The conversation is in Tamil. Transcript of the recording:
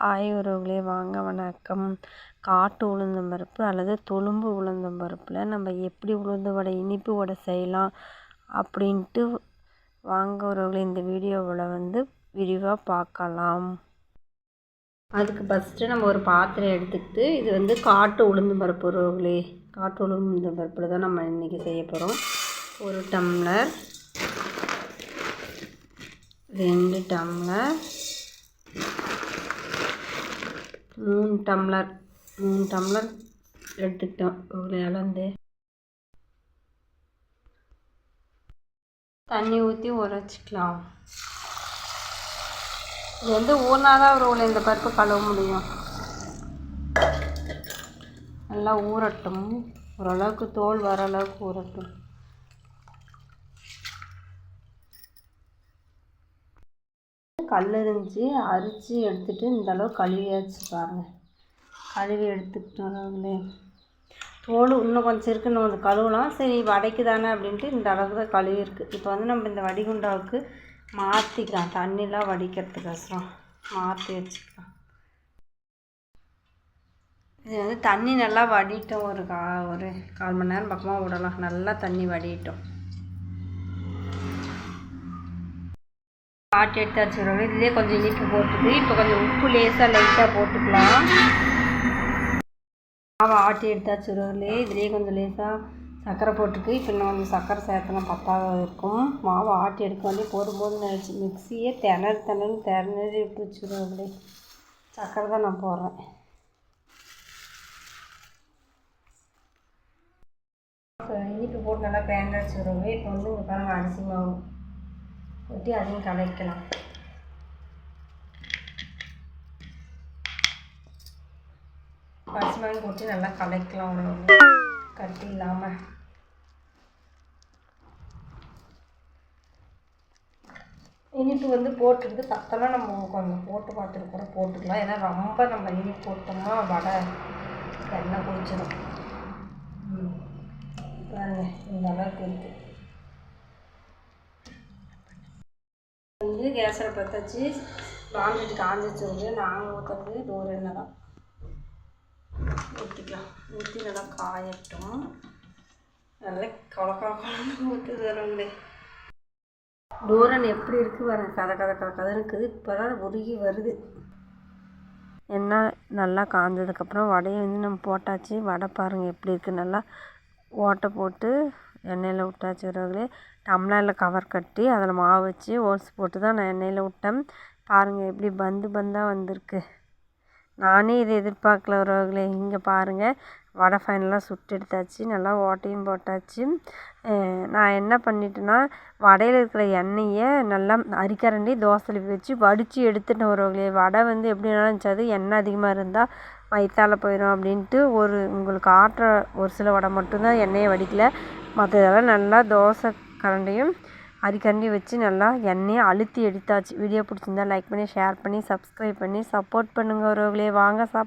ஹாய் உறவுகளே வாங்க வணக்கம். காட்டு உளுந்தம் பருப்பு அல்லது தொழும்பு உளுந்தம் பருப்பில் நம்ம எப்படி உளுந்து வடை இனிப்பு வடை செய்யலாம் அப்படின்ட்டு வாங்க உறவுகளே இந்த வீடியோவில் வந்து விரிவாக பார்க்கலாம். அதுக்கு ஃபஸ்ட்டு நம்ம ஒரு பாத்திரம் எடுத்துக்கிட்டு இது வந்து காட்டு உளுந்து பருப்பு உறவுகளே. காட்டு உளுந்து பருப்பில் தான் நம்ம இன்றைக்கி செய்ய போகிறோம் ஒரு டம்ளர் ரெண்டு டம்ளர் மூணு டம்ளர் மூணு டம்ளர் எடுத்துக்கிட்டோம். ஒரு இழந்து தண்ணி ஊற்றி உரைச்சிக்கலாம். இது வந்து ஊறினாதான் ஒரு இந்த பருப்பு கழுவ முடியும். நல்லா ஊறட்டும். ஓரளவுக்கு தோல் வர அளவுக்கு ஊறட்டும். கல் இருந்துச்சு அரிச்சு எடுத்துகிட்டு இந்தளவு கழுவியாச்சு பாருங்கள் கழுவி எடுத்துக்கிட்டோங்களே தோல் இன்னும் கொஞ்சம் இருக்குது நம்ம வந்து கழுவலாம். சரி வடைக்கு தானே அப்படின்ட்டு இந்த அளவுக்கு தான் கழுவி இருக்குது இப்போ வந்து நம்ம இந்த வடிகுண்டாவுக்கு மாற்றிக்கலாம் தண்ணிலாம் வடிக்கிறதுக்கோசரம். மாற்றி வச்சுக்கலாம். இது வந்து தண்ணி நல்லா வடிட்டோம் ஒரு கா ஒரு கால் மணி நேரம் பக்கமாக விடலாம். நல்லா தண்ணி வடிட்டோம். ஆட்டி எடுத்து வச்சுக்கிறோம் இதுலேயே கொஞ்சம் இனிப்பு போட்டுட்டு இப்போ கொஞ்சம் உப்பு லேசாக லைட்டாக போட்டுக்கலாம். மாவை ஆட்டி எடுத்து வச்சுருவோம்லே இதுலேயே கொஞ்சம் லேசாக சர்க்கரை போட்டுருக்கு இப்போ இன்னும் கொஞ்சம் சர்க்கரை சேர்த்தனா பத்தாக இருக்கும். மாவை ஆட்டி எடுக்க வந்து போடும்போது நினச்சி மிக்சியே திணறு திணறு திணறி விட்டு வச்சுருவாங்களே சர்க்கரை தான் நான் போடுறேன். இனிப்பு போட்டு நல்லா பேண்ட் அடிச்சுடுவோம் இப்போ வந்து இங்கே பாருங்கள் அரிசி மாவு. ஊற்றி அதையும் கலக்கலாம். பசுமாயும் போட்டு நல்லா கலக்கலாம் ஒரு கட்டி இல்லாமல் இனிப்பு வந்து போட்டுருந்து பத்தெல்லாம் நம்ம கொஞ்சம் போட்டு பார்த்துட்டு கூட போட்டுக்கலாம். ஏன்னா ரொம்ப நம்ம இனிப்பு போட்டோம்னா வடை எண்ணெய் குடிச்சிடும் பாருங்க இந்த அளவுக்கு இருக்குது வந்து கேஸில் பற்ற வச்சு பாண்டிட்டு காஞ்சிச்சு நாங்கள் ஊற்றுறது டோர் எண்ணெய் தான். ஊற்றிக்கலாம் ஊற்றி நல்லா காயட்டும். நல்லா கொல கொலன்னு ஊற்றி தருங்களே டோரன் எப்படி இருக்குது வர கதை கதை கதை கதை இருக்குது. இப்போ தான் உருகி வருது. எண்ணெய் நல்லா காஞ்சதுக்கப்புறம் வடையை வந்து நம்ம போட்டாச்சு. வடை பாருங்கள் எப்படி இருக்குது நல்லா ஓட்டை போட்டு எண்ணெயில் விட்டாச்சு உறவுகளே டம்ளரில் கவர் கட்டி அதில் மாவு வச்சு ஓல்ஸ் போட்டு தான் நான் எண்ணெயில் விட்டேன். பாருங்கள் எப்படி பந்து பந்தாக வந்திருக்கு. நானே இதை எதிர்பார்க்கல உறவுகளே இங்கே பாருங்கள் வடை ஃபைனலாக சுட்டு எடுத்தாச்சு நல்லா ஓட்டையும் போட்டாச்சு. நான் என்ன பண்ணிட்டேன்னா வடையில் இருக்கிற எண்ணெயை நல்லா அரிக்கரண்டி தோசையில் வச்சு வடித்து எடுத்துட்டேன் உறவுகளே வடை வந்து எப்படி நினச்சாது எண்ணெய் அதிகமாக இருந்தால் வயிற்றால் போயிடும் அப்படின்ட்டு ஒரு உங்களுக்கு ஆட்டுற ஒரு சில வடை மட்டும்தான் எண்ணெயை வடிக்கல. மற்றதெல்லாம் நல்லா தோசை கரண்டியும் அரிக்கரண்டி வச்சு நல்லா எண்ணெயை அழுத்தி எடுத்தாச்சு. வீடியோ பிடிச்சிருந்தா லைக் பண்ணி ஷேர் பண்ணி சப்ஸ்கிரைப் பண்ணி சப்போர்ட் பண்ணுங்கள் ஒருவர்களே வாங்க சாப்